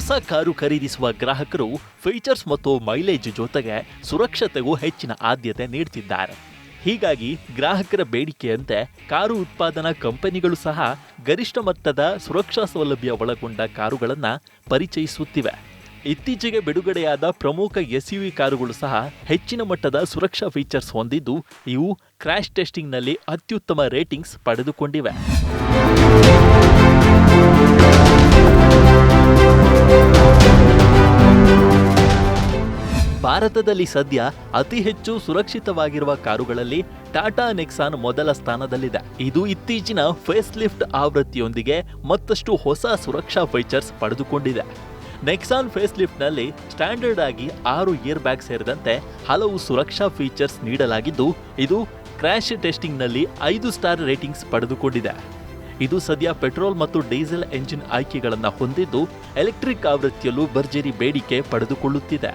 ಹೊಸ ಕಾರು ಖರೀದಿಸುವ ಗ್ರಾಹಕರು ಫೀಚರ್ಸ್ ಮತ್ತು ಮೈಲೇಜ್ ಜೊತೆಗೆ ಸುರಕ್ಷತೆಗೂ ಹೆಚ್ಚಿನ ಆದ್ಯತೆ ನೀಡುತ್ತಿದ್ದಾರೆ ಹೀಗಾಗಿ ಗ್ರಾಹಕರ ಬೇಡಿಕೆಯಂತೆ ಕಾರು ಉತ್ಪಾದನಾ ಕಂಪನಿಗಳು ಸಹ ಗರಿಷ್ಠ ಮಟ್ಟದ ಸುರಕ್ಷಾ ಸೌಲಭ್ಯ ಒಳಗೊಂಡ ಕಾರುಗಳನ್ನು ಪರಿಚಯಿಸುತ್ತಿವೆ. ಇತ್ತೀಚೆಗೆ ಬಿಡುಗಡೆಯಾದ ಪ್ರಮುಖ ಎಸ್ಯುವಿ ಕಾರುಗಳು ಸಹ ಹೆಚ್ಚಿನ ಮಟ್ಟದ ಸುರಕ್ಷಾ ಫೀಚರ್ಸ್ ಹೊಂದಿದ್ದು, ಇವು ಕ್ರ್ಯಾಶ್ ಟೆಸ್ಟಿಂಗ್ನಲ್ಲಿ ಅತ್ಯುತ್ತಮ ರೇಟಿಂಗ್ಸ್ ಪಡೆದುಕೊಂಡಿವೆ. ಭಾರತದಲ್ಲಿ ಸದ್ಯ ಅತಿ ಹೆಚ್ಚು ಸುರಕ್ಷಿತವಾಗಿರುವ ಕಾರುಗಳಲ್ಲಿ ಟಾಟಾ ನೆಕ್ಸಾನ್ ಮೊದಲ ಸ್ಥಾನದಲ್ಲಿದೆ. ಇದು ಇತ್ತೀಚಿನ ಫೇಸ್ ಲಿಫ್ಟ್ ಆವೃತ್ತಿಯೊಂದಿಗೆ ಮತ್ತಷ್ಟು ಹೊಸ ಸುರಕ್ಷಾ ಫೀಚರ್ಸ್ ಪಡೆದುಕೊಂಡಿದೆ. ನೆಕ್ಸಾನ್ ಫೇಸ್ ಲಿಫ್ಟ್ನಲ್ಲಿ ಸ್ಟ್ಯಾಂಡರ್ಡ್ ಆಗಿ ಆರು ಇಯರ್ ಬ್ಯಾಗ್ ಸೇರಿದಂತೆ ಹಲವು ಸುರಕ್ಷಾ ಫೀಚರ್ಸ್ ನೀಡಲಾಗಿದ್ದು, ಇದು ಕ್ರ್ಯಾಶ್ ಟೆಸ್ಟಿಂಗ್ನಲ್ಲಿ ಐದು ಸ್ಟಾರ್ ರೇಟಿಂಗ್ಸ್ ಪಡೆದುಕೊಂಡಿದೆ. ಇದು ಸದ್ಯ ಪೆಟ್ರೋಲ್ ಮತ್ತು ಡೀಸೆಲ್ ಎಂಜಿನ್ ಆಯ್ಕೆಗಳನ್ನು ಹೊಂದಿದ್ದು, ಎಲೆಕ್ಟ್ರಿಕ್ ಆವೃತ್ತಿಯಲ್ಲೂ ಭರ್ಜರಿ ಬೇಡಿಕೆ ಪಡೆದುಕೊಳ್ಳುತ್ತಿದೆ.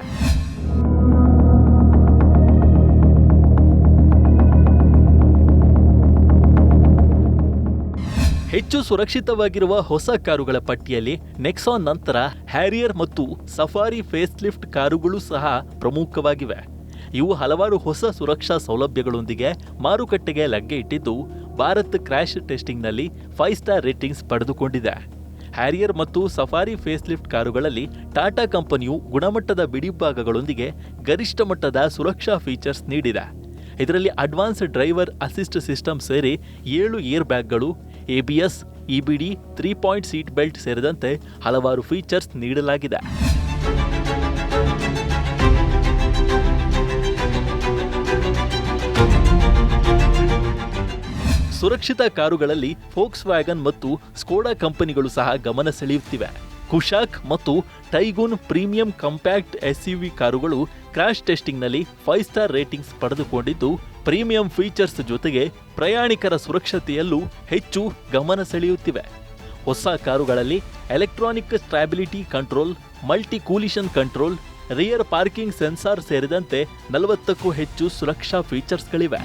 ಹೆಚ್ಚು ಸುರಕ್ಷಿತವಾಗಿರುವ ಹೊಸ ಕಾರುಗಳ ಪಟ್ಟಿಯಲ್ಲಿ ನೆಕ್ಸಾನ್ ನಂತರ ಹ್ಯಾರಿಯರ್ ಮತ್ತು ಸಫಾರಿ ಫೇಸ್ ಲಿಫ್ಟ್ ಕಾರುಗಳು ಸಹ ಪ್ರಮುಖವಾಗಿವೆ. ಇವು ಹಲವಾರು ಹೊಸ ಸುರಕ್ಷಾ ಸೌಲಭ್ಯಗಳೊಂದಿಗೆ ಮಾರುಕಟ್ಟೆಗೆ ಲಗ್ಗೆ ಇಟ್ಟಿದ್ದು, ಭಾರತ್ ಕ್ರ್ಯಾಶ್ ಟೆಸ್ಟಿಂಗ್ನಲ್ಲಿ ಫೈವ್ ಸ್ಟಾರ್ ರೇಟಿಂಗ್ಸ್ ಪಡೆದುಕೊಂಡಿದೆ. ಹ್ಯಾರಿಯರ್ ಮತ್ತು ಸಫಾರಿ ಫೇಸ್ಲಿಫ್ಟ್ ಕಾರುಗಳಲ್ಲಿ ಟಾಟಾ ಕಂಪನಿಯು ಗುಣಮಟ್ಟದ ಬಿಡಿಭಾಗಗಳೊಂದಿಗೆ ಗರಿಷ್ಠ ಮಟ್ಟದ ಸುರಕ್ಷಾ ಫೀಚರ್ಸ್ ನೀಡಿದೆ. ಇದರಲ್ಲಿ ಅಡ್ವಾನ್ಸ್ ಡ್ರೈವರ್ ಅಸಿಸ್ಟ್ ಸಿಸ್ಟಮ್ ಸೇರಿ ಏಳು air ಬ್ಯಾಗ್ಗಳು A B S E B D three point seat belt ಸೇರಿದಂತೆ ಹಲವಾರು ಫೀಚರ್ಸ್ ನೀಡಲಾಗಿದೆ. ಸುರಕ್ಷಿತ ಕಾರುಗಳಲ್ಲಿ ಫೋಕ್ಸ್ ವ್ಯಾಗನ್ ಮತ್ತು ಸ್ಕೋಡಾ ಕಂಪನಿಗಳು ಸಹ ಗಮನ ಸೆಳೆಯುತ್ತಿವೆ. ಕುಶಾಕ್ ಮತ್ತು ಟೈಗೂನ್ ಪ್ರೀಮಿಯಂ ಕಂಪ್ಯಾಕ್ಟ್ ಎಸ್ಯುವಿ ಕಾರುಗಳು ಕ್ರ್ಯಾಶ್ ಟೆಸ್ಟಿಂಗ್ನಲ್ಲಿ ಫೈವ್ ಸ್ಟಾರ್ ರೇಟಿಂಗ್ಸ್ ಪಡೆದುಕೊಂಡಿದ್ದು, ಪ್ರೀಮಿಯಂ ಫೀಚರ್ಸ್ ಜೊತೆಗೆ ಪ್ರಯಾಣಿಕರ ಸುರಕ್ಷತೆಯಲ್ಲೂ ಹೆಚ್ಚು ಗಮನ ಸೆಳೆಯುತ್ತಿವೆ. ಹೊಸ ಕಾರುಗಳಲ್ಲಿ electronic stability control multi collision control, rear parking sensor ಸೇರಿದಂತೆ ನಲವತ್ತಕ್ಕೂ ಹೆಚ್ಚು ಸುರಕ್ಷಾ ಫೀಚರ್ಸ್ಗಳಿವೆ.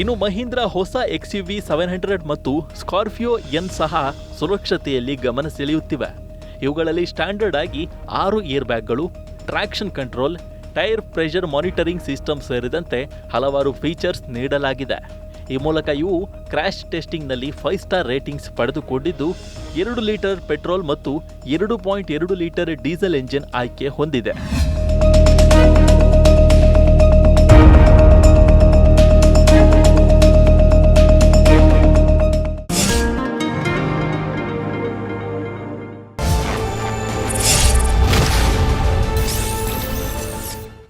ಇನ್ನು ಮಹೀಂದ್ರ ಹೊಸ ಎಕ್ಸ್ಯುವಿ ಸೆವೆನ್ ಹಂಡ್ರೆಡ್ ಮತ್ತು ಸ್ಕಾರ್ಪಿಯೋ ಎನ್ ಸಹ ಸುರಕ್ಷತೆಯಲ್ಲಿ ಗಮನ ಸೆಳೆಯುತ್ತಿವೆ ಇವುಗಳಲ್ಲಿ ಸ್ಟ್ಯಾಂಡರ್ಡ್ ಆಗಿ ಆರು air ಬ್ಯಾಗ್ಗಳು traction control tyre pressure monitoring system ಸೇರಿದಂತೆ ಹಲವಾರು ಫೀಚರ್ಸ್ ನೀಡಲಾಗಿದೆ. ಈ ಮೂಲಕ ಇವು ಕ್ರ್ಯಾಶ್ ಟೆಸ್ಟಿಂಗ್ನಲ್ಲಿ ಫೈವ್ ಸ್ಟಾರ್ ರೇಟಿಂಗ್ಸ್ ಪಡೆದುಕೊಂಡಿದ್ದು, ಎರಡು ಲೀಟರ್ ಪೆಟ್ರೋಲ್ ಮತ್ತು ಎರಡು ಪಾಯಿಂಟ್ ಎರಡು ಲೀಟರ್ ಡೀಸೆಲ್ ಎಂಜಿನ್ ಆಯ್ಕೆ ಹೊಂದಿದೆ.